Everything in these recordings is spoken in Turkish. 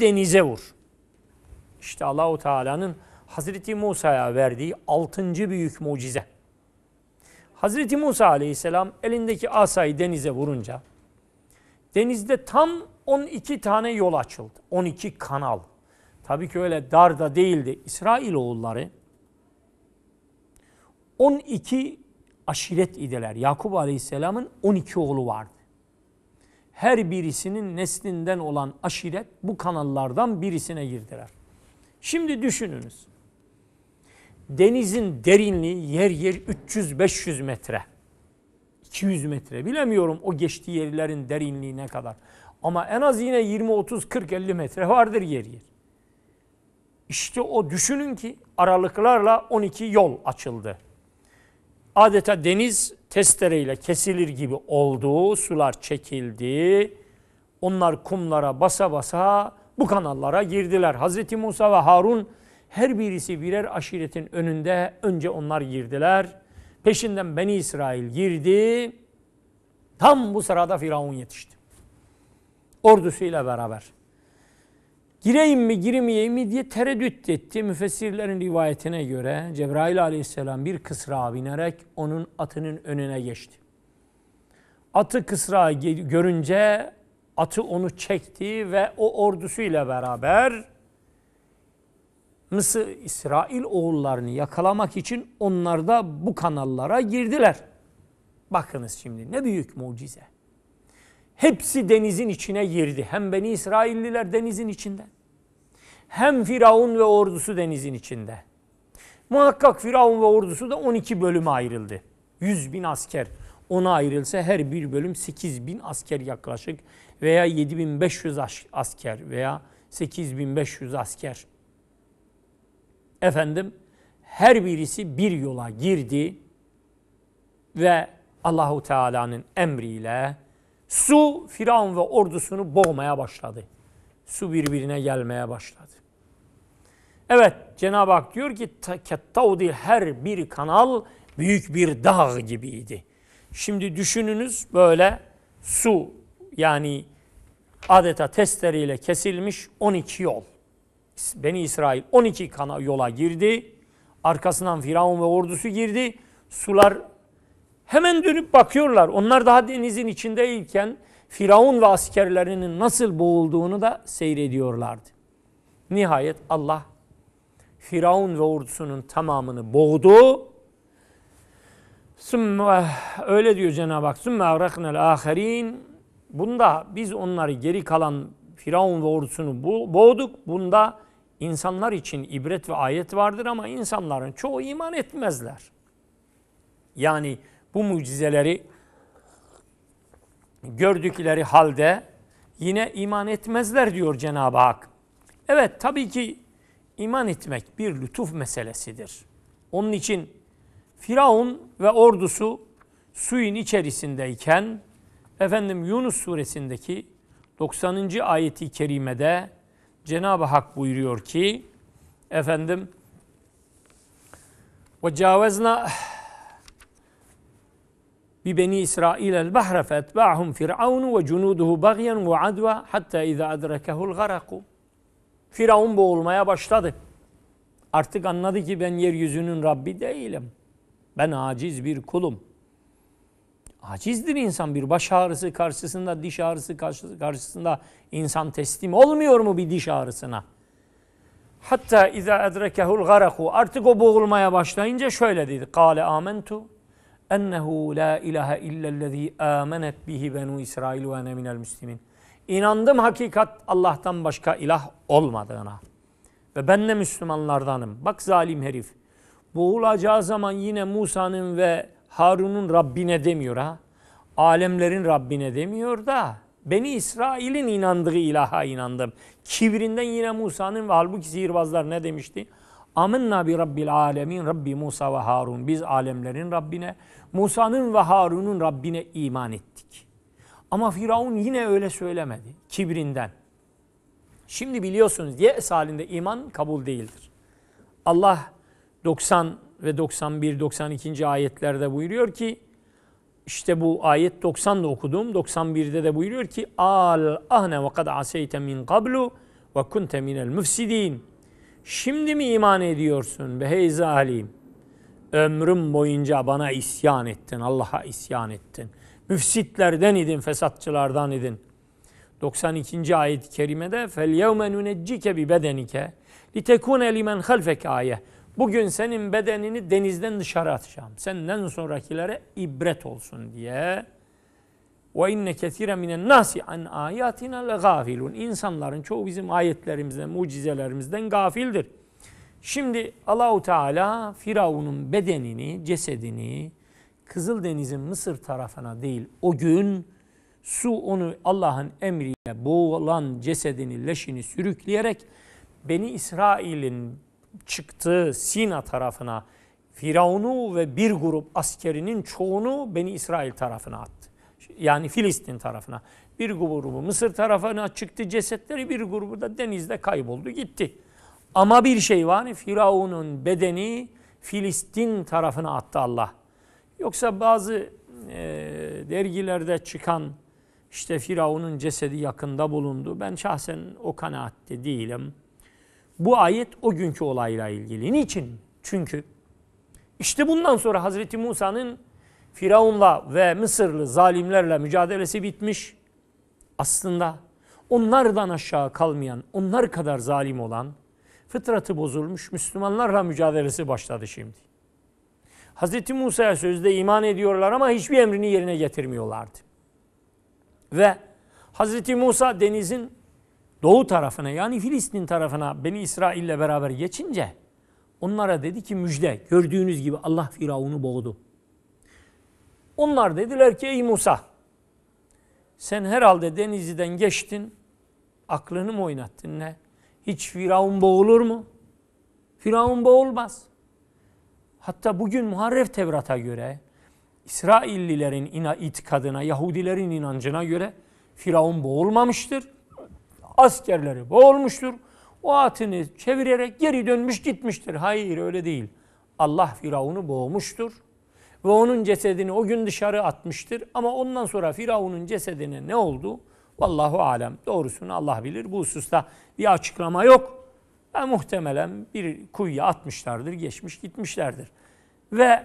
denize vur. İşte Allahu Teala'nın Hazreti Musa'ya verdiği altıncı büyük mucize. Hazreti Musa aleyhisselam elindeki asayı denize vurunca denizde tam 12 tane yol açıldı. 12 kanal. Tabii ki öyle dar da değildi. İsrail oğulları 12 aşiret idiler. Yakup Aleyhisselam'ın 12 oğlu vardı. Her birisinin neslinden olan aşiret bu kanallardan birisine girdiler. Şimdi düşününüz. Denizin derinliği yer yer 300-500 metre. 200 metre bilemiyorum o geçtiği yerlerin derinliği ne kadar. Ama en az yine 20, 30, 40, 50 metre vardır yer yer. İşte o düşünün ki aralıklarla 12 yol açıldı. Adeta deniz testereyle kesilir gibi oldu, sular çekildi. Onlar kumlara basa basa bu kanallara girdiler. Hazreti Musa ve Harun her birisi birer aşiretin önünde önce onlar girdiler. Peşinden Beni İsrail girdi. Tam bu sırada Firavun yetişti. Ordusuyla beraber. Gireyim mi girmeyeyim mi diye tereddüt etti. Müfessirlerin rivayetine göre Cebrail aleyhisselam bir kısrağa binerek onun atının önüne geçti. Atı kısrağı görünce atı onu çekti ve o ordusuyla beraber Mısır İsrail oğullarını yakalamak için onlar da bu kanallara girdiler. Bakınız şimdi ne büyük mucize. Hepsi denizin içine girdi. Hem Beni İsrailliler denizin içinde. Hem Firavun ve ordusu denizin içinde. Muhakkak Firavun ve ordusu da 12 bölüme ayrıldı. 100 bin asker ona ayrılsa her bir bölüm 8 bin asker yaklaşık veya 7500 asker veya 8500 asker. Efendim her birisi bir yola girdi ve Allahu Teala'nın emriyle Su Firavun ve ordusunu boğmaya başladı. Su birbirine gelmeye başladı. Evet Cenab-ı Hak diyor ki kettavdi her bir kanal büyük bir dağ gibiydi. Şimdi düşününüz böyle su yani adeta testleriyle kesilmiş 12 yol. Beni İsrail 12 kana yola girdi. Arkasından Firavun ve ordusu girdi. Sular Hemen dönüp bakıyorlar. Onlar daha denizin içindeyken Firavun ve askerlerinin nasıl boğulduğunu da seyrediyorlardı. Nihayet Allah Firavun ve ordusunun tamamını boğdu. Sümme, öyle diyor Cenab-ı Hak. Sümme avraknel aherin. Bunda biz onları geri kalan Firavun ve ordusunu boğduk. Bunda insanlar için ibret ve ayet vardır ama insanların çoğu iman etmezler. Yani bu mucizeleri gördükleri halde yine iman etmezler diyor Cenab-ı Hak. Evet tabii ki iman etmek bir lütuf meselesidir. Onun için Firavun ve ordusu suyun içerisindeyken efendim Yunus suresindeki 90. ayeti kerimede Cenab-ı Hak buyuruyor ki efendim ve cavezna ببني إسرائيل البحر فأتبعهم فرعون وجنوده بغيا وعدوى حتى إذا أدركه الغرق Firavun boğulmaya başladı. Artık anladı ki ben yeryüzünün Rabbi değilim. Ben aciz bir kulum. Acizdir insan bir baş ağrısı karşısında, diş ağrısı karşısında insan teslim olmuyor mu bir diş ağrısına? Hatta iza edrekehul garaku artık o boğulmaya başlayınca şöyle dedi. Kale amentu ennehu la ilahe illellezî âmenet bihi benu İsrail ve ene minel müslimin. İnandım hakikat Allah'tan başka ilah olmadığına. Ve ben de Müslümanlardanım. Bak zalim herif. Boğulacağı zaman yine Musa'nın ve Harun'un Rabbine demiyor ha. Alemlerin Rabbine demiyor da Beni İsrail'in inandığı ilaha inandım. Kibrinden yine Musa'nın ve halbuki sihirbazlar ne demişti? Amenna bi Rabbil alemin Rabbi Musa ve Harun. Biz alemlerin Rabbine, Musa'nın ve Harun'un Rabbine iman ettik. Ama Firavun yine öyle söylemedi kibrinden. Şimdi biliyorsunuz yes halinde iman kabul değildir. Allah 90 ve 91 92. ayetlerde buyuruyor ki işte bu ayet 90'da okudum. 91'de de buyuruyor ki al ahne ve kad aseyte min qablu ve kunte minel müfsidin. Şimdi mi iman ediyorsun be hey zalim? Ömrüm boyunca bana isyan ettin, Allah'a isyan ettin. Müfsitlerden idin, fesatçılardan idin. 92. ayet-i kerimede nuneccike bi bedenike litekune limen halfek ayet. Bugün senin bedenini denizden dışarı atacağım. Senden sonrakilere ibret olsun diye. Ve inne kesire minen nasi an ayatina le gafilun. İnsanların çoğu bizim ayetlerimizden, mucizelerimizden gafildir. Şimdi Allahu Teala Firavun'un bedenini, cesedini Kızıldeniz'in Mısır tarafına değil o gün su onu Allah'ın emriyle boğulan cesedini, leşini sürükleyerek Beni İsrail'in çıktığı Sina tarafına Firavun'u ve bir grup askerinin çoğunu Beni İsrail tarafına attı. Yani Filistin tarafına. Bir grubu Mısır tarafına çıktı cesetleri, bir grubu da denizde kayboldu gitti. Ama bir şey var, Firavun'un bedeni Filistin tarafına attı Allah. Yoksa bazı e, dergilerde çıkan işte Firavun'un cesedi yakında bulundu. Ben şahsen o kanaatte değilim. Bu ayet o günkü olayla ilgili. Niçin? Çünkü işte bundan sonra Hazreti Musa'nın Firavun'la ve Mısırlı zalimlerle mücadelesi bitmiş. Aslında onlardan aşağı kalmayan, onlar kadar zalim olan, fıtratı bozulmuş Müslümanlarla mücadelesi başladı şimdi. Hazreti Musa'ya sözde iman ediyorlar ama hiçbir emrini yerine getirmiyorlardı. Ve Hazreti Musa denizin doğu tarafına yani Filistin tarafına Beni İsrail ile beraber geçince onlara dedi ki müjde gördüğünüz gibi Allah Firavun'u boğdu. Onlar dediler ki ey Musa sen herhalde denizden geçtin aklını mı oynattın ne? Hiç Firavun boğulur mu? Firavun boğulmaz. Hatta bugün Muharref Tevrat'a göre İsraillilerin itikadına, Yahudilerin inancına göre Firavun boğulmamıştır. Askerleri boğulmuştur. O atını çevirerek geri dönmüş gitmiştir. Hayır öyle değil. Allah Firavun'u boğmuştur. Ve onun cesedini o gün dışarı atmıştır. Ama ondan sonra Firavun'un cesedine ne oldu? Vallahu alem. Doğrusunu Allah bilir. Bu hususta bir açıklama yok. Ve muhtemelen bir kuyuya atmışlardır, geçmiş gitmişlerdir. Ve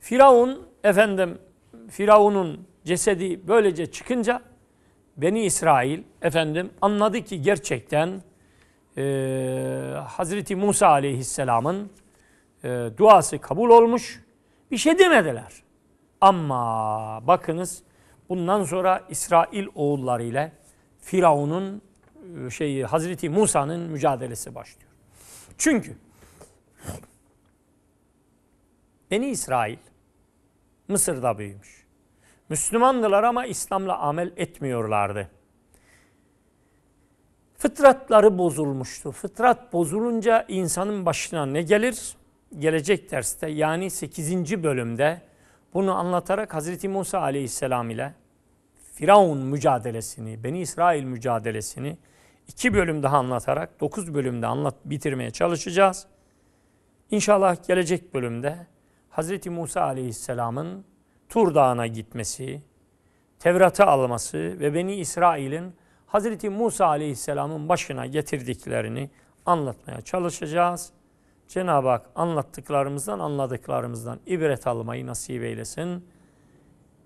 Firavun efendim Firavun'un cesedi böylece çıkınca Beni İsrail efendim anladı ki gerçekten e, Hazreti Musa aleyhisselamın e, duası kabul olmuş. Bir şey demediler. Ama bakınız bundan sonra İsrail oğulları ile Firavun'un e, şeyi Hazreti Musa'nın mücadelesi başlıyor. Çünkü Beni İsrail Mısır'da büyümüş. Müslümandılar ama İslam'la amel etmiyorlardı. Fıtratları bozulmuştu. Fıtrat bozulunca insanın başına ne gelir? Gelecek derste yani 8. bölümde bunu anlatarak Hazreti Musa aleyhisselam ile Firavun mücadelesini, Beni İsrail mücadelesini iki bölüm daha anlatarak dokuz bölümde anlat bitirmeye çalışacağız. İnşallah gelecek bölümde Hazreti Musa Aleyhisselam'ın Tur Dağı'na gitmesi, Tevrat'ı alması ve Beni İsrail'in Hazreti Musa Aleyhisselam'ın başına getirdiklerini anlatmaya çalışacağız. Cenab-ı Hak anlattıklarımızdan, anladıklarımızdan ibret almayı nasip eylesin.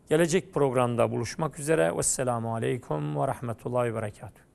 Gelecek programda buluşmak üzere. Vesselamu Aleyküm ve Rahmetullahi ve Berekatuhu.